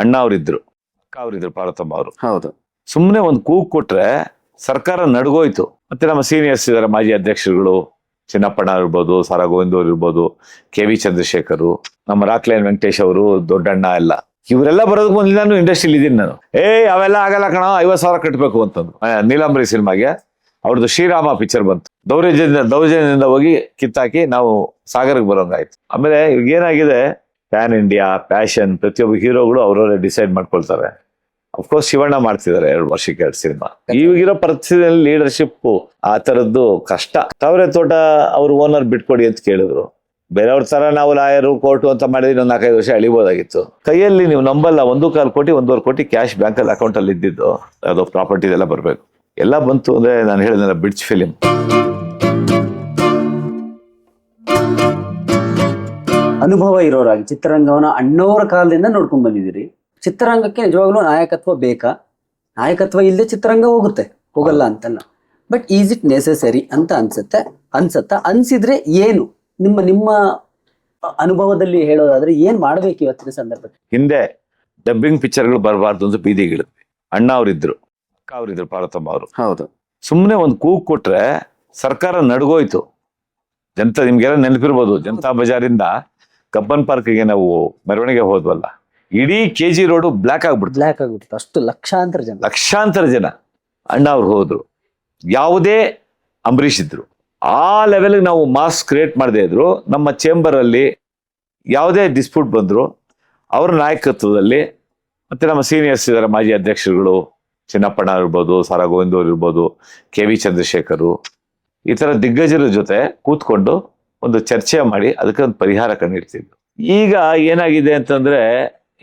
ಅಣ್ಣ ಅವರಿದ್ರು ಅಕ್ಕ ಅವರಿದ್ರು ಪಾರ್ವತಮ್ಮ ಅವರು. ಹೌದು. ಸುಮ್ಮನೆ ಒಂದು ಕೂಗ್ ಕೊಟ್ರೆ ಸರ್ಕಾರ ನಡ್ಗೋಯ್ತು. ಮತ್ತೆ ನಮ್ಮ ಸೀನಿಯರ್ಸ್ ಇದ್ದಾರೆ ಮಾಜಿ ಅಧ್ಯಕ್ಷರುಗಳು ಚಿನ್ನಪ್ಪಣ್ಣ ಇರ್ಬೋದು ಸಾರಾ ಗೋವಿಂದ ಅವ್ರು ಇರ್ಬೋದು ಕೆ ವಿ ಚಂದ್ರಶೇಖರ್ ನಮ್ಮ ರಾಕ್ಲೈನ್ ವೆಂಕಟೇಶ್ ಅವರು ದೊಡ್ಡಣ್ಣ ಎಲ್ಲ. ಇವರೆಲ್ಲ ಬರೋದಕ್ಕೆ ಮೊದಲು ನಾನು ಇಂಡಸ್ಟ್ರಿಲಿ ಇದ್ದೀನಿ ನಾನು. ಏ ಅವೆಲ್ಲ ಆಗಲ್ಲ ಕಣ ಐವತ್ತು ಸಾವಿರ ಕಟ್ಟಬೇಕು ಅಂತಂದು ನೀಲಾಂಬರಿ ಸಿನಿಮಾಗೆ ಅವ್ರದ್ದು ಶ್ರೀರಾಮ ಪಿಕ್ಚರ್ ಬಂತು. ದೌರ್ಜನ್ಯ ದೌರ್ಜನ್ಯದಿಂದ ಹೋಗಿ ಕಿತ್ತಾಕಿ ನಾವು ಸಾಗರಕ್ಕೆ ಬರೋಂಗಾಯ್ತು. ಆಮೇಲೆ ಏನಾಗಿದೆ ಪ್ಯಾನ್ ಇಂಡಿಯಾ ಪ್ಯಾಷನ್ ಪ್ರತಿಯೊಬ್ಬ ಹೀರೋಗಳು ಅವರವರೇ ಡಿಸೈಡ್ ಮಾಡ್ಕೊಳ್ತಾರೆ. ಅಫ್ಕೋರ್ಸ್ ಶಿವಣ್ಣ ಮಾಡ್ತಿದ್ದಾರೆ ಎರಡು ವರ್ಷಕ್ಕೆ ಎರಡು ಸಿನಿಮಾ. ಈಗಿರೋ ಪರಿಸ್ಥಿತಿಯಲ್ಲಿ ಲೀಡರ್ಶಿಪ್ ಆ ತರದ್ದು ಕಷ್ಟ. ತಾವರೆ ತೋಟ ಅವ್ರ ಓನರ್ ಬಿಟ್ಕೊಡಿ ಅಂತ ಕೇಳಿದ್ರು. ಬೇರೆಯವ್ರ ತರ ನಾವು ಲಾಯರು ಕೋರ್ಟು ಅಂತ ಮಾಡಿದ್ರೆ ಇನ್ನೊಂದು ನಾಲ್ಕೈದು ವರ್ಷ ಅಳಿಬೋದಾಗಿತ್ತು ಕೈಯಲ್ಲಿ ನೀವು ನಂಬಲ್ಲ, ಒಂದು ಕಾಲು ಕೋಟಿ, ಒಂದೂವರೆ ಕೋಟಿ ಕ್ಯಾಶ್ ಬ್ಯಾಂಕಲ್ಲಿ ಅಕೌಂಟ್ ಅಲ್ಲಿ ಇದ್ದಿದ್ದು, ಅದು ಪ್ರಾಪರ್ಟಿ ಎಲ್ಲ ಬರಬೇಕು. ಎಲ್ಲ ಬಂತು ಅಂದ್ರೆ ನಾನು ಹೇಳಿದ್ನಲ್ಲ ಬಿಡ್ಚ್ ಫಿಲಿಂ ಅನುಭವ ಇರೋರಾಗಿ ಚಿತ್ರರಂಗವನ್ನ ಅಣ್ಣವರ ಕಾಲದಿಂದ ನೋಡ್ಕೊಂಡ್ ಬಂದಿದ್ದೀರಿ. ಚಿತ್ರರಂಗಕ್ಕೆ ನಿಜವಾಗ್ಲೂ ನಾಯಕತ್ವ ಬೇಕಾ? ನಾಯಕತ್ವ ಇಲ್ಲದೆ ಚಿತ್ರರಂಗ ಹೋಗುತ್ತೆ ಹೋಗಲ್ಲ ಅಂತಲ್ಲ. ಬಟ್ ಈಸ್ ಇಟ್ ನೆಸೆಸರಿ ಅಂತ ಅನ್ಸುತ್ತೆ ಅನ್ಸತ್ತ ಅನ್ಸಿದ್ರೆ ಏನು? ನಿಮ್ಮ ನಿಮ್ಮ ಅನುಭವದಲ್ಲಿ ಹೇಳೋದಾದ್ರೆ ಏನ್ ಮಾಡ್ಬೇಕು ಇವತ್ತಿನ ಸಂದರ್ಭಕ್ಕೆ ಹಿಂದೆ ಡಬ್ಬಿಂಗ್ ಪಿಕ್ಚರ್ಗಳು ಬರಬಾರ್ದು ಅಂತ ಬೀದಿಗಳು ಅಣ್ಣ ಅವರಿದ್ರು ಅಕ್ಕ ಅವರಿದ್ರು ಪಾರ್ವತಮ್ಮ ಅವರು. ಹೌದು. ಸುಮ್ಮನೆ ಒಂದು ಕೂಗು ಕೊಟ್ರೆ ಸರ್ಕಾರ ನಡ್ಗೋಯ್ತು. ಜನತಾ ನಿಮ್ಗೆಲ್ಲ ನೆನಪಿರ್ಬೋದು ಜನತಾ ಬಜಾರಿಂದ ಕಬ್ಬನ್ ಪಾರ್ಕ್ಗೆ ನಾವು ಮೆರವಣಿಗೆ ಹೋದ್ವಲ್ಲ ಇಡೀ ಕೆ ಜಿ ರೋಡು ಬ್ಲ್ಯಾಕ್ ಆಗ್ಬಿಡ್ತು. ಬ್ಲ್ಯಾಕ್ ಆಗ್ಬಿಡ್ತು. ಅಷ್ಟು ಲಕ್ಷಾಂತರ ಜನ. ಲಕ್ಷಾಂತರ ಜನ ಅಣ್ಣ ಅವ್ರು ಹೋದ್ರು. ಯಾವುದೇ ಅಂಬರೀಷ್ ಇದ್ರು. ಆ ಲೆವೆಲ್ಗೆ ನಾವು ಮಾಸ್ ಕ್ರಿಯೇಟ್ ಮಾಡದೇ ಇದ್ರು. ನಮ್ಮ ಚೇಂಬರ್ ಅಲ್ಲಿ ಯಾವುದೇ ಡಿಸ್ಪ್ಯೂಟ್ ಬಂದ್ರು ಅವ್ರ ನಾಯಕತ್ವದಲ್ಲಿ ಮತ್ತೆ ನಮ್ಮ ಸೀನಿಯರ್ಸ್ ಇದ್ದಾರೆ ಮಾಜಿ ಅಧ್ಯಕ್ಷರುಗಳು ಚಿನ್ನಪ್ಪಣ್ಣ ಇರ್ಬೋದು ಸಾರ ಗೋವಿಂದ್ ಅವ್ರು ಇರ್ಬೋದು ಕೆ ವಿ ಚಂದ್ರಶೇಖರು ಈ ಥರ ದಿಗ್ಗಜರ ಜೊತೆ ಕೂತ್ಕೊಂಡು ಒಂದು ಚರ್ಚೆ ಮಾಡಿ ಅದಕ್ಕೆ ಒಂದು ಪರಿಹಾರ ಕಂಡಿಡ್ತಿದ್ರು ಈಗ ಏನಾಗಿದೆ ಅಂತಂದ್ರೆ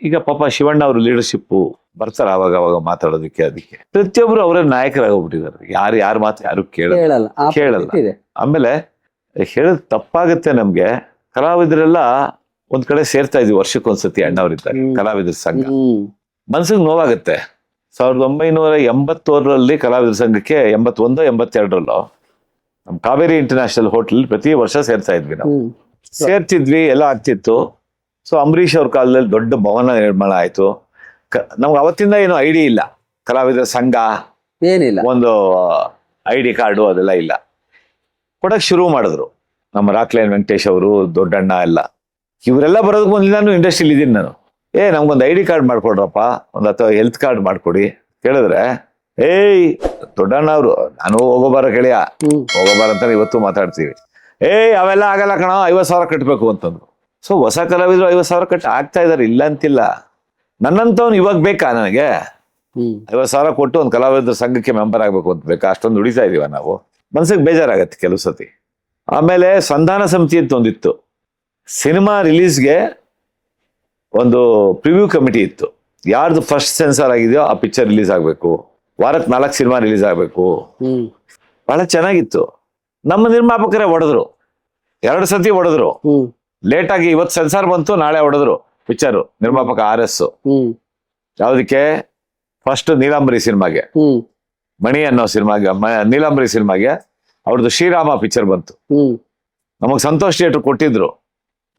ಈಗ ಪಾಪ ಶಿವಣ್ಣ ಅವ್ರ ಲೀಡರ್ಶಿಪ್ ಬರ್ತಾರೆ ಅವಾಗ ಅವಾಗ ಮಾತಾಡೋದಕ್ಕೆ ಅದಕ್ಕೆ. ಪ್ರತಿಯೊಬ್ರು ಅವರ ನಾಯಕರಾಗೋಗ್ಬಿಟ್ಟಿದ್ದಾರೆ ಯಾರು ಯಾರ ಮಾತು ಯಾರು ಕೇಳಲ್ಲ. ಕೇಳಲ್ಲ. ಆಮೇಲೆ ಹೇಳೋದು ತಪ್ಪಾಗುತ್ತೆ ನಮ್ಗೆ. ಕಲಾವಿದರೆಲ್ಲ ಒಂದ್ ಕಡೆ ಸೇರ್ತಾ ಇದ್ವಿ ವರ್ಷಕ್ಕೊಂದ್ಸತಿ ಅಣ್ಣವರಿದ್ದಾರೆ. ಕಲಾವಿದರ ಸಂಘ. ಮನ್ಸಿಗೆ ನೋವಾಗುತ್ತೆ. ಸಾವಿರದ ಒಂಬೈನೂರ ಎಂಬತ್ತೋರರಲ್ಲಿ ಕಲಾವಿದರ ಸಂಘಕ್ಕೆ ಎಂಬತ್ತೊಂದು ಎಂಬತ್ತೆರಡರಲ್ಲೋ ನಮ್ಮ ಕಾವೇರಿ ಇಂಟರ್ನ್ಯಾಷನಲ್ ಹೋಟೆಲ್ ಪ್ರತಿ ವರ್ಷ ಸೇರ್ತಾ ಇದ್ವಿ ನಾವು. ಸೇರ್ತಿದ್ವಿ ಎಲ್ಲ ಆಗ್ತಿತ್ತು. ಸೊ ಅಂಬರೀಷ್ ಅವ್ರ ಕಾಲದಲ್ಲಿ ದೊಡ್ಡ ಭವನ ನಿರ್ಮಾಣ ಆಯ್ತು. ನಮ್ಗೆ ಅವತ್ತಿಂದ ಏನು ಐಡಿ ಇಲ್ಲ. ಕಲಾವಿದರ ಸಂಘ ಏನಿಲ್ಲ. ಒಂದು ಐ ಡಿ ಕಾರ್ಡು ಅದೆಲ್ಲ ಇಲ್ಲ. ಕೊಡಕ್ ಶುರು ಮಾಡಿದ್ರು. ನಮ್ಮ ರಾಕ್ಲೈನ್ ವೆಂಕಟೇಶ್ ಅವರು ದೊಡ್ಡಣ್ಣ ಎಲ್ಲ. ಇವರೆಲ್ಲ ಬರೋದಕ್ಕೆ ಮೊದಲು ನಾನು ಇಂಡಸ್ಟ್ರಿಲಿ ಇದ್ದೀನಿ ನಾನು. ಏ ನಮ್ಗೊಂದು ಐ ಡಿ ಕಾರ್ಡ್ ಮಾಡ್ಕೊಡ್ರಪ್ಪ. ಒಂದು ಅಥವಾ ಹೆಲ್ತ್ ಕಾರ್ಡ್ ಮಾಡ್ಕೊಡಿ. ಕೇಳಿದ್ರೆ ಏಯ್ ದೊಡ್ಡಣ್ಣ ಅವರು. ನಾನು ಹೋಗೋಬಾರ ಕೇಳಿಯ ಹೋಗೋ ಹೋಗೋಬಾರ ಅಂತ ಇವತ್ತು ಮಾತಾಡ್ತೀವಿ. ಏಯ್ ಅವೆಲ್ಲ ಆಗಲ್ಲ ಕಣ ಐವತ್ತು ಸಾವಿರ ಕಟ್ಟಬೇಕು ಅಂತಂದ್ರು. ಸೊ ಹೊಸ ಕಲಾವಿದ್ರು ಐವತ್ತು ಸಾವಿರ ಕಟ್ಟಿ ಆಗ್ತಾ ಇದಾರೆ ಇಲ್ಲ ಅಂತಿಲ್ಲ. ನನ್ನಂತವ್ನು ಇವಾಗ ಬೇಕಾ ನನಗೆ? ಐವತ್ತು ಸಾವಿರ ಕೊಟ್ಟು ಒಂದು ಕಲಾವಿದ್ರ ಸಂಘಕ್ಕೆ ಮೆಂಬರ್ ಆಗಬೇಕು ಅಂತ ಬೇಕಾ? ಅಷ್ಟೊಂದು ದುಡಿತಾ ಇದೀವ ನಾವು. ಮನ್ಸಿಗೆ ಬೇಜಾರಾಗತ್ತೆ ಕೆಲವು ಸತಿ. ಆಮೇಲೆ ಸಂಧಾನ ಸಮಿತಿ ಅಂತ ಒಂದಿತ್ತು. ಸಿನಿಮಾ ರಿಲೀಸ್ಗೆ ಒಂದು ಪ್ರಿವ್ಯೂ ಕಮಿಟಿ ಇತ್ತು. ಯಾರ್ದು ಫಸ್ಟ್ ಸೆನ್ಸರ್ ಆಗಿದೆಯೋ ಆ ಪಿಕ್ಚರ್ ರಿಲೀಸ್ ಆಗಬೇಕು. ವಾರಕ್ಕೆ ನಾಲ್ಕು ಸಿನಿಮಾ ರಿಲೀಸ್ ಆಗಬೇಕು. ಬಹಳ ಚೆನ್ನಾಗಿತ್ತು. ನಮ್ಮ ನಿರ್ಮಾಪಕರೇ ಹೊಡೆದ್ರು ಎರಡು ಸತಿ ಹೊಡೆದ್ರು ಲೇಟ್ ಆಗಿ ಇವತ್ತು ಸೆನ್ಸಾರ್ ಬಂತು ನಾಳೆ ಹೊಡೆದ್ರು ಪಿಕ್ಚರು ನಿರ್ಮಾಪಕ ಆರ್ ಎಸ್. ಯಾವುದಕ್ಕೆ? ಫಸ್ಟ್ ನೀಲಾಂಬರಿ ಸಿನಿಮಾಗೆ. ಮಣಿ ಅನ್ನೋ ಸಿನಿಮಾಗೆ ನೀಲಾಂಬರಿ ಸಿನಿಮಾಗೆ ಅವ್ರದ್ದು ಶ್ರೀರಾಮ ಪಿಕ್ಚರ್ ಬಂತು. ನಮಗ್ ಸಂತೋಷ್ ಥಿಯೇಟರ್ ಕೊಟ್ಟಿದ್ರು.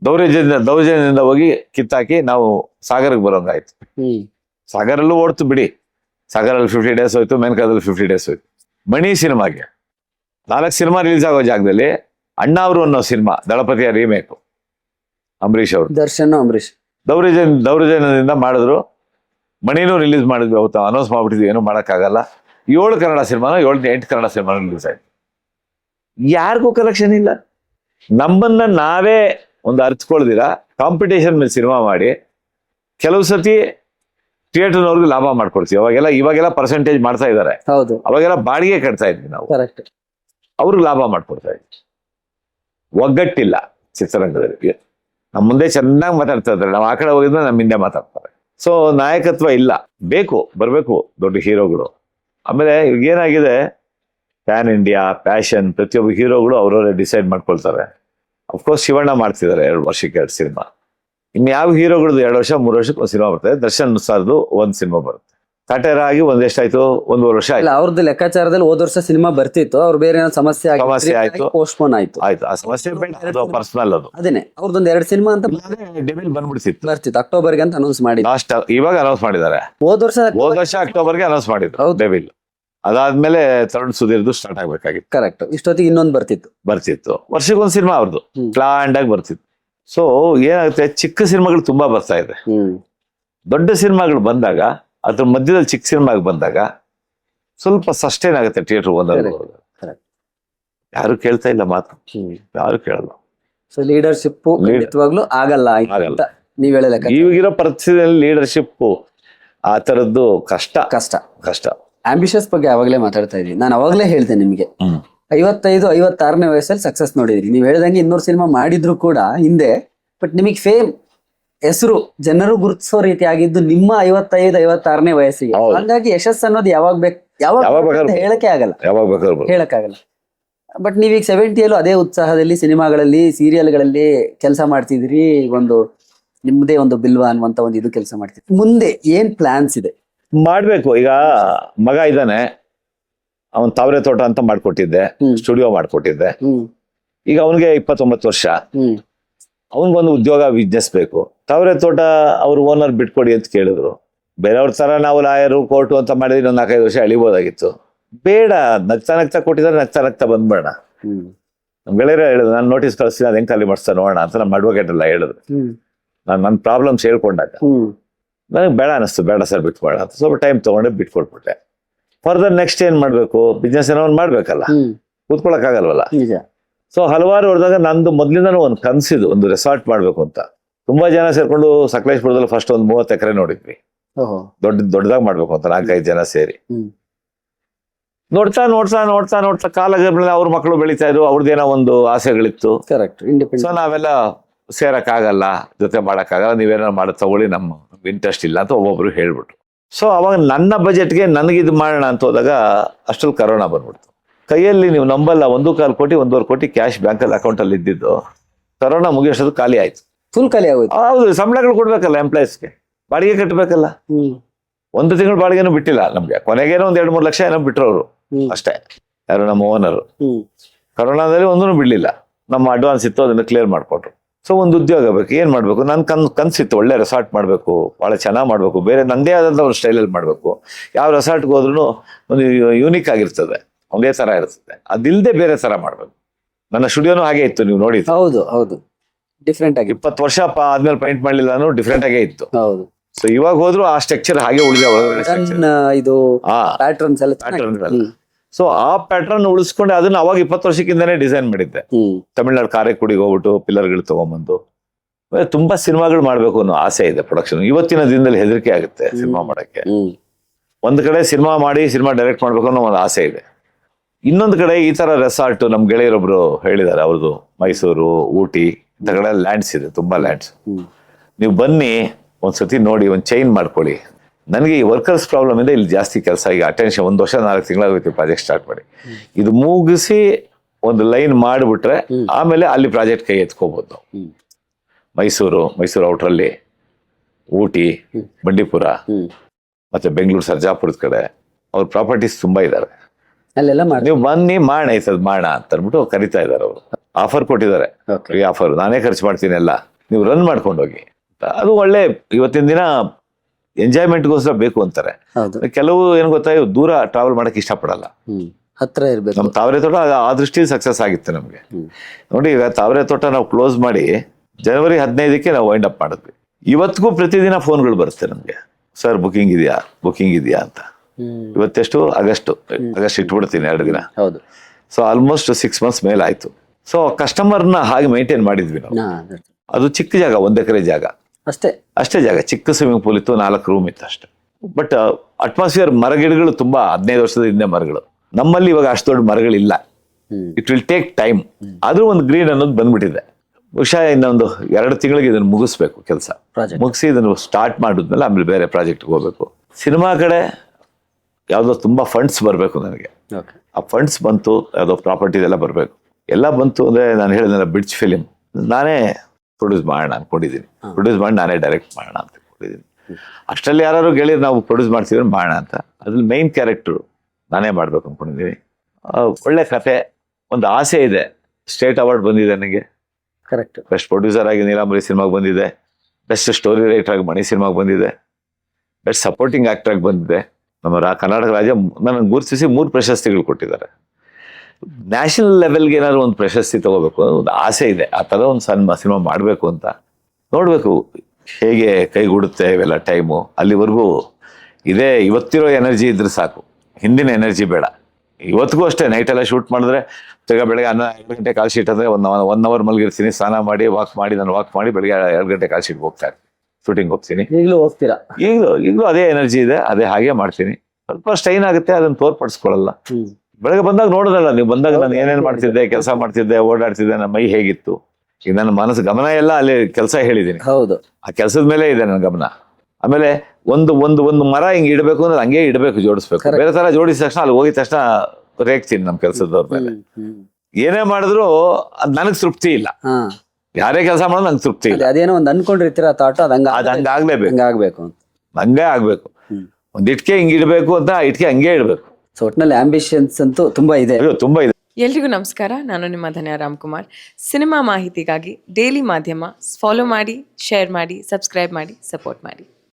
ದೌರ್ಜನ್ಯದಿಂದ ದೌರ್ಜನ್ಯದಿಂದ ಹೋಗಿ ಕಿತ್ತಾಕಿ ನಾವು ಸಾಗರಕ್ಕೆ ಬರೋಂಗಾಯ್ತು. ಸಾಗರಲ್ಲೂ ಓಡ್ತು ಬಿಡಿ. ಸಾಗರಲ್ಲಿ ಫಿಫ್ಟಿ ಡೇಸ್ ಹೋಯ್ತು ಮೇನಕಾದಲ್ಲಿ ಫಿಫ್ಟಿ ಡೇಸ್ ಹೋಯ್ತು. ಮಣಿ ಸಿನಿಮಾಗೆ. ನಾಲ್ಕು ಸಿನಿಮಾ ರಿಲೀಸ್ ಆಗೋ ಜಾಗದಲ್ಲಿ ಅಣ್ಣ ಅವರು ಅನ್ನೋ ಸಿನಿಮಾ ದಳಪತಿಯ ರೀಮೇಕು ಅಂಬರೀಷ್ ಅವರು. ದರ್ಶನ್ ಅಂಬರೀಷ್. ದೌರ್ಜನ್ಯ ದೌರ್ಜನ್ಯದಿಂದ ಮಾಡಿದ್ರು. ಮಣಿನೂ ರಿಲೀಸ್ ಮಾಡಿದ್ವಿ ಅವತ್ತು ಅನೌನ್ಸ್ ಮಾಡ್ಬಿಟ್ಟಿದ್ವಿ ಏನು ಮಾಡೋಕ್ಕಾಗಲ್ಲ. ಏಳು ಕನ್ನಡ ಸಿನಿಮಾನ ಏಳು ಎಂಟು ಕನ್ನಡ ಸಿನಿಮಾ ರಿಲೀಸ್ ಆಯ್ತು. ಯಾರಿಗೂ ಕಲೆಕ್ಷನ್ ಇಲ್ಲ. ನಮ್ಮನ್ನ ನಾವೇ ಒಂದು ಅರ್ಥಕೊಳ್ದಿರ ಕಾಂಪಿಟೇಷನ್ ಮೇಲೆ ಸಿನಿಮಾ ಮಾಡಿ ಕೆಲವು ಸತಿ ಥಿಯೇಟರ್ನವ್ರಿಗೆ ಲಾಭ ಮಾಡ್ಕೊಡ್ತೀವಿ ಅವಾಗೆಲ್ಲ ಇವಾಗೆಲ್ಲ ಪರ್ಸೆಂಟೇಜ್ ಮಾಡ್ತಾ ಇದ್ದಾರೆ ಹೌದು. ಅವಾಗೆಲ್ಲ ಬಾಡಿಗೆ ಕಟ್ತಾ ಇದ್ವಿ ನಾವು. ಕರೆಕ್ಟ್ ಅವ್ರಿಗೆ ಲಾಭ ಮಾಡ್ಕೊಡ್ತಾ ಇದ್ವಿ. ಒಗ್ಗಟ್ಟಿಲ್ಲ ಚಿತ್ರರಂಗದಲ್ಲಿ. ನಮ್ಮ ಮುಂದೆ ಚೆನ್ನಾಗಿ ಮಾತಾಡ್ತಾ ಇದ್ದಾರೆ. ನಾವು ಆ ಕಡೆ ಹೋಗಿದ್ರೆ ನಮ್ಮ ಹಿಂದೆ ಮಾತಾಡ್ತಾರೆ. ಸೊ ನಾಯಕತ್ವ ಇಲ್ಲ. ಬೇಕು ಬರಬೇಕು ದೊಡ್ಡ ಹೀರೋಗಳು. ಆಮೇಲೆ ಇವಾಗ ಏನಾಗಿದೆ? ಪ್ಯಾನ್ ಇಂಡಿಯಾ ಪ್ಯಾಷನ್ ಪ್ರತಿಯೊಬ್ಬ ಹೀರೋಗಳು ಅವರವರೇ ಡಿಸೈಡ್ ಮಾಡ್ಕೊಳ್ತಾರೆ. ಅಫ್ಕೋರ್ಸ್ ಶಿವಣ್ಣ ಮಾಡ್ತಿದ್ದಾರೆ ಎರಡು ವರ್ಷಕ್ಕೆ ಎರಡು ಸಿನಿಮಾ. ಇನ್ನು ಯಾವ ಹೀರೋಗಳದ್ದು ಎರಡು ವರ್ಷ ಮೂರು ವರ್ಷಕ್ಕೆ ಒಂದು ಸಿನಿಮಾ ಬರ್ತದೆ ದರ್ಶನ್ ಸಾರ್ದು ಒಂದು ಸಿನಿಮಾ ಬರುತ್ತೆ. ಕಟೇರ ಆಗಿ ಒಂದೆಷ್ಟಾಯ್ತು ಒಂದೂವರೆ ವರ್ಷ ಇಲ್ಲ ಆಯ್ತು ಅವ್ರದ್ದು ಲೆಕ್ಕಾಚಾರದಲ್ಲಿ ಹೋದ ವರ್ಷ ಸಿನಿಮಾ ಬರ್ತಿತ್ತು. ಅವ್ರು ಬೇರೆ ಏನೋ ಸಮಸ್ಯೆ ಸಮಸ್ಯೆ ಆಯ್ತು. ಪೋಸ್ಟ್ಪೋನ್ ಆಯ್ತು. ಆಯ್ತು. ಆ ಸಮಸ್ಯೆ ಬೇಡ ಅದು ಪರ್ಸನಲ್ ಅದು. ಅದೇನೆ. ಅವ್ರದ್ದೊಂದು ಎರಡು ಸಿನಿಮಾ ಅಂತ ಡೆಬಿಲ್ ಬಂದ್ಬಿಡ್ತಿತ್ತು. ಬರ್ತಿತ್ತು. ಅಕ್ಟೋಬರ್ಗೆ ಅಂತ ಅನೌನ್ಸ್ ಮಾಡಿದ್ರು. ಲಾಸ್ಟ್ ಇವಾಗ ಅನೌನ್ಸ್ ಮಾಡಿದ್ದಾರೆ. ಹೋದ ವರ್ಷ ಹೋದ ವರ್ಷ ಅಕ್ಟೋಬರ್ಗೆ ಅನೌನ್ಸ್ ಮಾಡಿದ್ರು. ಹೌದು. ಡೆವಿಲ್ ಅದಾದ್ಮೇಲೆ ತರುಣ್ ಸುಧೀರ್ದು ಸ್ಟಾರ್ಟ್ ಆಗ್ಬೇಕಾಗಿತ್ತು. ಕರೆಕ್ಟ್ ಇಷ್ಟೊತ್ತಿಗೆ ಇನ್ನೊಂದು ಬರ್ತಿತ್ತು. ಬರ್ತಿತ್ತು. ವರ್ಷಕ್ಕೊಂದ್ ಸಿನಿಮಾ ಅವ್ರದ್ದು ಹ್ಮ್. ಪ್ಲಾಂಡ್ ಆಗಿ ಬರ್ತಿತ್ತು. ಸೊ ಏನಾಗುತ್ತೆ? ಚಿಕ್ಕ ಸಿನಿಮಾಗಳು ತುಂಬಾ ಬರ್ತಾ ಇದೆ. ದೊಡ್ಡ ಸಿನಿಮಾಗಳು ಬಂದಾಗ ಅದ್ರ ಮಧ್ಯದಲ್ಲಿ ಚಿಕ್ಕ ಸಿನಿಮಾಗೆ ಬಂದಾಗ ಸ್ವಲ್ಪ ಸಸ್ಟೈನ್ ಆಗುತ್ತೆ ಥಿಯೇಟರ್. Correct. ಯಾರು ಕೇಳ್ತಾ ಇಲ್ಲ ಮಾತು. ಯಾರು ಕೇಳಲ್ಲ. ಸೊ ಲೀಡರ್ಶಿಪ್ ಖಂಡಿತವಾಗ್ಲೂ ಆಗಲ್ಲ ಆಗಲ್ಲ. ನೀವ್ ಹೇಳಲ್ಲ ಈಗಿರೋ ಪರಿಸ್ಥಿತಿಯಲ್ಲಿ ಲೀಡರ್ಶಿಪ್ ಆ ತರದ್ದು ಕಷ್ಟ. ಕಷ್ಟ. ಕಷ್ಟ. ಆಂಬಿಷಿಯಸ್ ಬಗ್ಗೆ ಅವಾಗಲೇ ಮಾತಾಡ್ತಾ ಇದ್ದೀನಿ. ನಾನು ಅವಾಗಲೇ ಹೇಳ್ತೇನೆ ನಿಮಗೆ. ಐವತ್ತೈದು ಐವತ್ತಾರನೇ ವಯಸ್ಸಲ್ಲಿ ಸಕ್ಸಸ್ ನೋಡಿದ್ರಿ. ನೀವು ಹೇಳ್ದಂಗೆ ಇನ್ನೂರು ಸಿನಿಮಾ ಮಾಡಿದ್ರು ಕೂಡ ಹಿಂದೆ ಬಟ್ ನಿಮಗೆ ಫೇಮ್ ಹೆಸರು ಜನರು ಗುರುತಿಸೋ ರೀತಿ ಆಗಿದ್ದು ನಿಮ್ಮ ಐವತ್ತೈದು ಐವತ್ತಾರನೇ ವಯಸ್ಸಿಗೆ. ಹಂಗಾಗಿ ಯಶಸ್ ಅನ್ನೋದು ಯಾವಾಗ ಬೇಕು ಯಾವಾಗ ಹೇಳಕ್ಕೆ ಆಗಲ್ಲ. ಯಾವಾಗ. ಹೇಳಕ್ಕಾಗಲ್ಲ. ಬಟ್ ನೀವೀಗ ಸೆವೆಂಟಿಯಲ್ಲೂ ಅದೇ ಉತ್ಸಾಹದಲ್ಲಿ ಸಿನಿಮಾಗಳಲ್ಲಿ ಸೀರಿಯಲ್ಗಳಲ್ಲಿ ಕೆಲಸ ಮಾಡ್ತಿದ್ರಿ ಒಂದು ನಿಮ್ಮದೇ ಒಂದು ಬಿಲ್ವಾ ಅನ್ನುವಂತ ಒಂದು ಇದು ಕೆಲಸ ಮಾಡ್ತಿದ್ರಿ ಮುಂದೆ ಏನ್ ಪ್ಲಾನ್ಸ್ ಇದೆ? ಮಾಡ್ಬೇಕು. ಈಗ ಮಗ ಇದ್ದಾನೆ. ಅವನ್ ತಾವರೆ ತೋಟ ಅಂತ ಮಾಡ್ಕೊಟ್ಟಿದ್ದೆ ಸ್ಟುಡಿಯೋ ಮಾಡ್ಕೊಟ್ಟಿದ್ದೆ. ಈಗ ಅವನಿಗೆ ಇಪ್ಪತ್ತೊಂಬತ್ತು ವರ್ಷ. ಅವನಿಗೊಂದು ಉದ್ಯೋಗ ಬಿಸ್ನೆಸ್ ಬೇಕು ತಾವರೆ ತೋಟ ಅವ್ರ ಓನರ್ ಬಿಟ್ಕೊಡಿ ಅಂತ ಕೇಳಿದ್ರು. ಬೇರೆಯವ್ರ ತರ ನಾವು ಲಾಯರು ಕೋರ್ಟು ಅಂತ ಮಾಡಿದ್ರೆ ಇನ್ನೊಂದು ನಾಲ್ಕೈದು ವರ್ಷ ಅಳಿಬೋದಾಗಿತ್ತು ಬೇಡ ನಗ್ತಾ ನಗ್ತಾ ಕೊಟ್ಟಿದ್ರೆ ನಗ್ತಾ ನಗ್ತಾ ಬಂದ್ಬೇಡ ನಮ್ ಗೆಳೆಯರ ಹೇಳಿದ್ರು ನಾನು ನೋಟಿಸ್ ಕಳಿಸ್ತೀನಿ ಅದ್ ಹೆಂಗ್ ಖಾಲಿ ಮಾಡಿಸ್ತಾ ನೋಡೋಣ ಅಂತ ನಮ್ಮ ಅಡ್ವೊಕೇಟ್ ಎಲ್ಲ ಹೇಳಿದ್ರು. ನಾನು ನನ್ನ ಪ್ರಾಬ್ಲಮ್ಸ್ ಹೇಳ್ಕೊಂಡಾಗ. ನನಗೆ ಬೇಡ ಅನಿಸ್ತು ಬೇಡ ಸರ್ ಬಿಟ್ಬೇಡ ಅಂತ. ಸ್ವಲ್ಪ ಟೈಮ್ ತಗೊಂಡೆ ಬಿಟ್ಕೊಟ್ಬಿಟ್ಟೆ. ಫರ್ದರ್ ನೆಕ್ಸ್ಟ್ ಏನ್ ಮಾಡ್ಬೇಕು? ಬಿಸ್ನೆಸ್ ಏನೋ ಒಂದು ಮಾಡ್ಬೇಕಲ್ಲ? ಕೂತ್ಕೊಳಕ್ ಆಗಲ್ವಲ್ಲ ಸೊ ಹಲವಾರು ಹೊಡೆದಾಗ ನಂದು ಮೊದ್ಲಿಂದನೂ ಒಂದು ಕನ್ಸಿದು ಒಂದು ರೆಸಾರ್ಟ್ ಮಾಡ್ಬೇಕು ಅಂತ. ತುಂಬಾ ಜನ ಸೇರ್ಕೊಂಡು ಸಕಲೇಶ್ಪುರದಲ್ಲಿ ಫಸ್ಟ್ ಒಂದು ಮೂವತ್ತು ಎಕರೆ ನೋಡಿದ್ವಿ. ದೊಡ್ಡ ದೊಡ್ಡದಾಗಿ ಮಾಡ್ಬೇಕು ಅಂತ ನಾಲ್ಕೈದು ಜನ ಸೇರಿ. ನೋಡ್ತಾ ನೋಡ್ತಾ ನೋಡ್ತಾ ನೋಡ್ತಾ ಕಾಲ ಗರ್ಭದಲ್ಲಿ ಅವ್ರ ಮಕ್ಕಳು ಬೆಳೀತಾ ಇದ್ರು ಅವ್ರದ್ದೇನೋ ಒಂದು ಆಸೆಗಳಿತ್ತು. ಕರೆಕ್ಟ್ ಸೊ ನಾವೆಲ್ಲ ಸೇರಕ್ ಆಗಲ್ಲ ಜೊತೆ ಮಾಡಕ್ಕಾಗಲ್ಲ ನೀವೇನೋ ಮಾಡ ತಗೊಳ್ಳಿ ನಮ್ಮ ಇಂಟ್ರೆಸ್ಟ್ ಇಲ್ಲ ಅಂತ ಒಬ್ಬೊಬ್ರು ಹೇಳ್ಬಿಟ್ರು. ಸೊ ಅವಾಗ ನನ್ನ ಬಜೆಟ್ಗೆ ನನಗೆ ಇದು ಮಾಡೋಣ ಅಂತ ಹೋದಾಗ ಅಷ್ಟರಲ್ಲಿ ಕರೋನಾ ಬಂದ್ಬಿಡ್ತು. ಕೈಯಲ್ಲಿ ನೀವು ನಂಬಲ್ಲ ಒಂದು ಕಾಲು ಕೋಟಿ ಒಂದೂವರೆ ಕೋಟಿ ಕ್ಯಾಶ್ ಬ್ಯಾಂಕಲ್ಲಿ ಅಕೌಂಟಲ್ಲಿ ಇದ್ದಿದ್ದು ಕರೋನಾ ಮುಗಿಯೋಷ್ಟು ಖಾಲಿ ಆಯ್ತು. ಫುಲ್ ಖಾಲಿ ಆಗೋಯ್ತು. ಹೌದು ಸಂಬಳಗಳು ಕೊಡ್ಬೇಕಲ್ಲ ಎಂಪ್ಲಾಯೀಸ್ಗೆ ಬಾಡಿಗೆ ಕಟ್ಟಬೇಕಲ್ಲ ಒಂದು ತಿಂಗಳು ಬಾಡಿಗೆನೂ ಬಿಟ್ಟಿಲ್ಲ ನಮ್ಗೆ. ಕೊನೆಗೇನೋ ಒಂದ್ ಎರಡು ಮೂರು ಲಕ್ಷ ಏನೋ ಬಿಟ್ಟರು ಅವರು ಅಷ್ಟೇ. ಯಾರು ನಮ್ಮ ಓನರು ಕರೋನಾದಲ್ಲಿ ಒಂದೂ ಬಿಡ್ಲಿಲ್ಲ. ನಮ್ಮ ಅಡ್ವಾನ್ಸ್ ಇತ್ತು ಅದನ್ನ ಕ್ಲಿಯರ್ ಮಾಡ್ಕೊಟ್ರು ಸೊ ಒಂದು ಉದ್ಯೋಗ ಬೇಕು. ಏನು ಮಾಡಬೇಕು? ನನ್ನ ಕನ್ ಕನ್ಸಿತ್ತು. ಒಳ್ಳೆ ರೆಸಾರ್ಟ್ ಮಾಡಬೇಕು. ಭಾಳ ಚೆನ್ನಾಗಿ ಮಾಡಬೇಕು. ಬೇರೆ ನನ್ನದೇ ಆದಂಥ ಒಂದು ಸ್ಟೈಲಲ್ಲಿ ಮಾಡಬೇಕು. ಯಾವ ರೆಸಾರ್ಟ್ಗೆ ಹೋದ್ರೂ ಒಂದು ಯೂನಿಕ್ ಆಗಿರ್ತದೆ. ಒಂದೇ ಥರ ಇರ್ತದೆ. ಅದಿಲ್ಲದೆ ಬೇರೆ ಥರ ಮಾಡಬೇಕು. ನನ್ನ ಸ್ಟುಡಿಯೋನು ಹಾಗೆ ಇತ್ತು. ನೀವು ನೋಡಿ ಹೌದು ಹೌದು. ಡಿಫ್ರೆಂಟ್ ಆಗಿ ಇಪ್ಪತ್ತು ವರ್ಷ ಆದ್ಮೇಲೆ ಪೈಂಟ್ ಮಾಡಲಿಲ್ಲ ಡಿಫ್ರೆಂಟ್ ಆಗೇ ಇತ್ತು. ಹೌದು. ಸೊ ಇವಾಗ ಹೋದ್ರು ಆ ಸ್ಟ್ರಕ್ಚರ್ ಹಾಗೆ ಉಳಿದ ಇದು ಪ್ಯಾಟ್ರನ್ಸ್ ಎಲ್ಲ ಸೊ ಆ ಪ್ಯಾಟರ್ನ್ ಉಳಿಸ್ಕೊಂಡು ಅದನ್ನ ಅವಾಗ ಇಪ್ಪತ್ತು ವರ್ಷಕ್ಕಿಂತಾನೆ ಡಿಸೈನ್ ಮಾಡಿದ್ದೆ. ತಮಿಳ್ನಾಡು ಕಾರ್ಯಕುಡಿಗೆ ಹೋಗ್ಬಿಟ್ಟು ಪಿಲ್ಲರ್ ಪಿಲ್ಲರ್ಗಳು ತಗೊಂಬಂದು. ತುಂಬಾ ಸಿನಿಮಾಗಳು ಮಾಡ್ಬೇಕು ಅನ್ನೋ ಆಸೆ ಇದೆ ಪ್ರೊಡಕ್ಷನ್ ಇವತ್ತಿನ ದಿನದಲ್ಲಿ ಹೆದರಿಕೆ ಆಗುತ್ತೆ ಸಿನಿಮಾ ಮಾಡಕ್ಕೆ. ಒಂದ್ ಕಡೆ ಸಿನಿಮಾ ಮಾಡಿ ಸಿನಿಮಾ ಡೈರೆಕ್ಟ್ ಮಾಡ್ಬೇಕು ಅನ್ನೋ ಒಂದು ಆಸೆ ಇದೆ. ಇನ್ನೊಂದು ಕಡೆ ಈ ತರ ರೆಸಾರ್ಟ್ ನಮ್ ಗೆಳೆಯರೊಬ್ರು ಹೇಳಿದ್ದಾರೆ ಅವ್ರದ್ದು ಮೈಸೂರು ಊಟಿ ಇಂಥ ಕಡೆ ಲ್ಯಾಂಡ್ಸ್ ಇದೆ ತುಂಬಾ ಲ್ಯಾಂಡ್ಸ್ ನೀವು ಬನ್ನಿ ಒಂದ್ಸತಿ ನೋಡಿ ಒಂದ್ ಚೈನ್ ಮಾಡ್ಕೊಳ್ಳಿ. ನನಗೆ ಈ ವರ್ಕರ್ಸ್ ಪ್ರಾಬ್ಲಮ್ ಇದೆ ಇಲ್ಲಿ ಜಾಸ್ತಿ ಕೆಲಸ. ಈಗ ಅಟೆನ್ಷನ್ ಒಂದು ವರ್ಷ ನಾಲ್ಕು ತಿಂಗಳಾಗುತ್ತೆ ಪ್ರಾಜೆಕ್ಟ್ ಸ್ಟಾರ್ಟ್ ಮಾಡಿ. ಇದು ಮುಗಿಸಿ ಒಂದು ಲೈನ್ ಮಾಡಿಬಿಟ್ರೆ ಆಮೇಲೆ ಅಲ್ಲಿ ಪ್ರಾಜೆಕ್ಟ್ ಕೈ ಎತ್ಕೋಬಹುದು ನಾವು. ಮೈಸೂರು ಮೈಸೂರು ಔಟ್ರಲ್ಲಿ ಊಟಿ. ಬಂಡೀಪುರ ಮತ್ತೆ ಬೆಂಗಳೂರು ಸರ್ಜಾಪುರದ ಕಡೆ ಅವ್ರ ಪ್ರಾಪರ್ಟೀಸ್ ತುಂಬಾ ಇದಾವೆ. ಅಲ್ಲೆಲ್ಲ ಮಾಡಿ ನೀವು ಬನ್ನಿ ಮಾಡ ಐತದ್ ಮಾಡ ಅಂತ ಅಂದ್ಬಿಟ್ಟು ಕರಿತಾ ಇದಾರೆ ಅವರು. ಆಫರ್ ಕೊಟ್ಟಿದ್ದಾರೆ. ಆಫರ್ ನಾನೇ ಖರ್ಚು ಮಾಡ್ತೀನಿ ಎಲ್ಲ. ನೀವು ರನ್ ಮಾಡ್ಕೊಂಡು ಹೋಗಿ. ಅದು ಒಳ್ಳೆ ಇವತ್ತಿನ ದಿನ ಎಂಜಾಯ್ಮೆಂಟ್ಗೋಸ್ಕರ ಬೇಕು ಅಂತಾರೆ. ಹೌದು. ಕೆಲವು ಏನ್ ಗೊತ್ತಾ ಇವು ದೂರ ಟ್ರಾವೆಲ್ ಮಾಡಕ್ ಇಷ್ಟಪಡಲ್ಲ. ಹ್ಮ್. ಹತ್ರ ಇರ್ಬೇಕು. ನಮ್ ತಾವರೆ ತೋಟ ಆ- ಆ ದೃಷ್ಟಿಲಿ ಸಕ್ಸಸ್ ಆಗಿತ್ತು ನಮ್ಗೆ. ನೋಡಿ ಈಗ ತಾವರೆ ತೋಟ ನಾವು ಕ್ಲೋಸ್ ಮಾಡಿ ಜನವರಿ ಹದಿನೈದಕ್ಕೆ ನಾವು ವೈಂಡ್ ಅಪ್ ಮಾಡಿದ್ವಿ. ಇವತ್ತಿಗೂ ಪ್ರತಿದಿನ ಫೋನ್ಗಳು ಬರುತ್ತೆ ನಮ್ಗೆ. ಸರ್ ಬುಕಿಂಗ್ ಇದೆಯಾ? ಬುಕಿಂಗ್ ಇದೆಯಾ? ಅಂತ. ಹ್ಮ್. ಇವತ್ತೆಷ್ಟು? ಆಗಸ್ಟ್. ಆಗಸ್ಟ್ ಇಟ್ಬಿಡ್ತೀನಿ ಎರಡು ದಿನ. ಹೌದು. ಸೊ ಆಲ್ಮೋಸ್ಟ್ ಸಿಕ್ಸ್ ಮಂತ್ಸ್ ಮೇಲೆ ಆಯ್ತು. ಸೊ ಕಸ್ಟಮರ್ನ ಹಾಗೆ ಮೇಂಟೈನ್ ಮಾಡಿದ್ವಿ ನಾವು. ಅದು ಚಿಕ್ಕ ಜಾಗ ಒಂದ್ ಎಕರೆ ಜಾಗ. ಅಷ್ಟೇ. ಅಷ್ಟೇ ಜಾಗ ಚಿಕ್ಕ ಸ್ವಿಮ್ಮಿಂಗ್ ಪೂಲ್ ಇತ್ತು ನಾಲ್ಕು ರೂಮ್ ಇತ್ತು ಅಷ್ಟೇ. ಬಟ್ ಅಟ್ಮಾಸ್ಫಿಯರ್ ಮರಗಿಡಗಳು ತುಂಬಾ ಹದಿನೈದು ವರ್ಷದ ಹಿಂದೆ ಮರಗಳು. ನಮ್ಮಲ್ಲಿ ಇವಾಗ ಅಷ್ಟು ದೊಡ್ಡ ಮರಗಳಿಲ್ಲ. ಇಟ್ ವಿಲ್ ಟೇಕ್ ಟೈಮ್ ಆದ್ರೂ ಒಂದು ಗ್ರೀನ್ ಅನ್ನೋದು ಬಂದ್ಬಿಟ್ಟಿದೆ. ಬಹುಶಃ ಇನ್ನೊಂದು ಎರಡು ತಿಂಗಳಿಗೆ ಇದನ್ನು ಮುಗಿಸ್ಬೇಕು ಕೆಲಸ. ಮುಗಿಸಿ ಇದನ್ನು ಸ್ಟಾರ್ಟ್ ಮಾಡಿದ್ಮೇಲೆ ಆಮೇಲೆ ಬೇರೆ ಪ್ರಾಜೆಕ್ಟ್ಗೆ ಹೋಗ್ಬೇಕು. ಸಿನಿಮಾ ಕಡೆ ಯಾವುದೋ ತುಂಬಾ ಫಂಡ್ಸ್ ಬರಬೇಕು ನನಗೆ. ಆ ಫಂಡ್ಸ್ ಬಂತು ಯಾವುದೋ ಪ್ರಾಪರ್ಟಿ ಎಲ್ಲ ಬರಬೇಕು. ಎಲ್ಲ ಬಂತು ಅಂದ್ರೆ ನಾನು ಹೇಳಿದ್ನಲ್ಲ ಬಿಡ್ಜ್ ಫಿಲಿಮ್ ನಾನೇ ಪ್ರೊಡ್ಯೂಸ್ ಮಾಡೋಣ ಅನ್ಕೊಂಡಿದ್ದೀನಿ ಪ್ರೊಡ್ಯೂಸ್ ಮಾಡಿ ನಾನೇ ಡೈರೆಕ್ಟ್ ಮಾಡೋಣ ಅಂತ ಅನ್ಕೊಂಡಿದ್ದೀನಿ ಅಷ್ಟರಲ್ಲಿ ಯಾರು ಗೆಳೆಯರು ನಾವು ಪ್ರೊಡ್ಯೂಸ್ ಮಾಡ್ತಿದ್ರೆ ಮಾಡೋಣ ಅಂತ. ಅದ್ರಲ್ಲಿ ಮೈನ್ ಕ್ಯಾರೆಕ್ಟ್ರು ನಾನೇ ಮಾಡ್ಬೇಕು ಅನ್ಕೊಂಡಿದ್ದೀನಿ. ಒಳ್ಳೆ ಕತೆ ಒಂದು ಆಸೆ ಇದೆ. ಸ್ಟೇಟ್ ಅವಾರ್ಡ್ ಬಂದಿದೆ ನನಗೆ. ಕರೆಕ್ಟ್ ಬೆಸ್ಟ್ ಪ್ರೊಡ್ಯೂಸರ್ ಆಗಿ ನೀಲಾಂಬರಿ ಸಿನಿಮಾಗೆ ಬಂದಿದೆ. ಬೆಸ್ಟ್ ಸ್ಟೋರಿ ರೈಟರ್ ಆಗಿ ಮಣಿ ಸಿನಿಮಾಗೆ ಬಂದಿದೆ. ಬೆಸ್ಟ್ ಸಪೋರ್ಟಿಂಗ್ ಆಕ್ಟರ್ ಆಗಿ ಬಂದಿದೆ. ನಮ್ಮ ರಾ ಕರ್ನಾಟಕ ರಾಜ್ಯ ನನಗೆ ಗುರುತಿಸಿ ಮೂರು ಪ್ರಶಸ್ತಿಗಳು ಕೊಟ್ಟಿದ್ದಾರೆ. ನ್ಯಾಷನಲ್ ಲೆವೆಲ್ಗೆ ಏನಾದ್ರು ಒಂದು ಪ್ರಶಸ್ತಿ ತಗೋಬೇಕು ಅನ್ನೋ ಒಂದು ಆಸೆ ಇದೆ. ಆ ಥರ ಒಂದು ಸಣ್ಣ ಸಿನಿಮಾ ಮಾಡಬೇಕು ಅಂತ ನೋಡಬೇಕು. ಹೇಗೆ ಕೈಗೂಡುತ್ತೆ ಇವೆಲ್ಲ ಟೈಮು ಅಲ್ಲಿವರೆಗೂ ಇದೇ ಇವತ್ತಿರೋ ಎನರ್ಜಿ ಇದ್ರೆ ಸಾಕು. ಹಿಂದಿನ ಎನರ್ಜಿ ಬೇಡ. ಇವತ್ತಿಗೂ ಅಷ್ಟೇ ನೈಟೆಲ್ಲ ಶೂಟ್ ಮಾಡಿದ್ರೆ ತಿರ್ಗಾ ಬೆಳಗ್ಗೆ ಅನ್ನ ಎರಡು ಗಂಟೆ ಕಾಲ್ ಶೀಟ್ ಅಂದರೆ ಒಂದು ಒನ್ ಅವರ್ ಮಲಗಿರ್ತೀನಿ ಸ್ನಾನ ಮಾಡಿ ವಾಕ್ ಮಾಡಿ ನಾನು ವಾಕ್ ಮಾಡಿ ಬೆಳಗ್ಗೆ ಎರಡು ಗಂಟೆ ಕಾಲ್ ಶೀಟ್ಗೆ ಹೋಗ್ತಾ ಇರ್ತೀನಿ. ಶೂಟಿಂಗ್ ಹೋಗ್ತೀನಿ. ಈಗಲೂ ಹೋಗ್ತೀರಾ? ಈಗಲೂ ಈಗಲೂ ಅದೇ ಎನರ್ಜಿ ಇದೆ ಅದೇ ಹಾಗೆ ಮಾಡ್ತೀನಿ. ಸ್ವಲ್ಪ ಸ್ಟೈನ್ ಆಗುತ್ತೆ ಅದನ್ನು ತೋರ್ಪಡಿಸ್ಕೊಳ್ಳಲ್ಲ. ಬೆಳಗ್ಗೆ ಬಂದಾಗ ನೋಡೋದಲ್ಲ ನೀವು ಬಂದಾಗ ನಾನು ಏನೇನು ಮಾಡ್ತಿದ್ದೆ ಕೆಲಸ ಮಾಡ್ತಿದ್ದೆ ಓಡಾಡ್ತಿದ್ದೆ ನನ್ನ ಮೈ ಹೇಗಿತ್ತು? ಈಗ ನನ್ನ ಮನಸ್ಸು ಗಮನ ಎಲ್ಲ ಅಲ್ಲಿ ಕೆಲಸ ಹೇಳಿದ್ದೀನಿ. ಹೌದು. ಆ ಕೆಲಸದ ಮೇಲೆ ಇದೆ ನನ್ನ ಗಮನ. ಆಮೇಲೆ ಒಂದು ಒಂದು ಒಂದು ಮರ ಹಿಂಗೆ ಇಡಬೇಕು ಅಂದ್ರೆ ಹಂಗೆ ಇಡಬೇಕು ಜೋಡಿಸ್ಬೇಕು. ಬೇರೆ ತರ ಜೋಡಿಸಿದ ತಕ್ಷಣ ಅಲ್ಲಿ ಹೋಗಿದ ತಕ್ಷಣ ರೇಗ್ತೀನಿ ನಮ್ಮ ಕೆಲಸದವ್ರ ಮೇಲೆ. ಏನೇ ಮಾಡಿದ್ರು ಅದ್ ನನಗ್ ತೃಪ್ತಿ ಇಲ್ಲ. ಯಾರೇ ಕೆಲಸ ಮಾಡೋದು ನಂಗೆ ತೃಪ್ತಿ ಇಲ್ಲ. ಅದೇನೋ ಒಂದು ಅನ್ಕೊಂಡಿರ್ತೀರ ತಾಟ ಅದ್ ಹಂಗ ಅದ್ ಹಂಗಾಗ್ಲೇಬೇಕು ಹಂಗಾಗ್ಬೇಕು ಹಂಗೆ ಆಗ್ಬೇಕು. ಒಂದ್ ಇಟ್ಕೆ ಹಿಂಗೆ ಇಡ್ಬೇಕು ಅಂತ ಇಟ್ಕೆ ಹಂಗೆ ಇಡ್ಬೇಕು. ಸೊ ಒಟ್ನಲ್ಲಿ ಆಂಬಿಷನ್ಸ್ ಅಂತೂ ತುಂಬಾ ಇದೆ. ಅಯ್ಯೋ ತುಂಬಾ ಇದೆ. ಎಲ್ರಿಗೂ ನಮಸ್ಕಾರ. ನಾನು ನಿಮ್ಮ ಧನ್ಯ ರಾಮ್ಕುಮಾರ್ ಸಿನಿಮಾ ಮಾಹಿತಿಗಾಗಿ ಡೈಲಿ ಮಾಧ್ಯಮ ಫಾಲೋ ಮಾಡಿ ಶೇರ್ ಮಾಡಿ ಸಬ್ಸ್ಕ್ರೈಬ್ ಮಾಡಿ ಸಪೋರ್ಟ್ ಮಾಡಿ.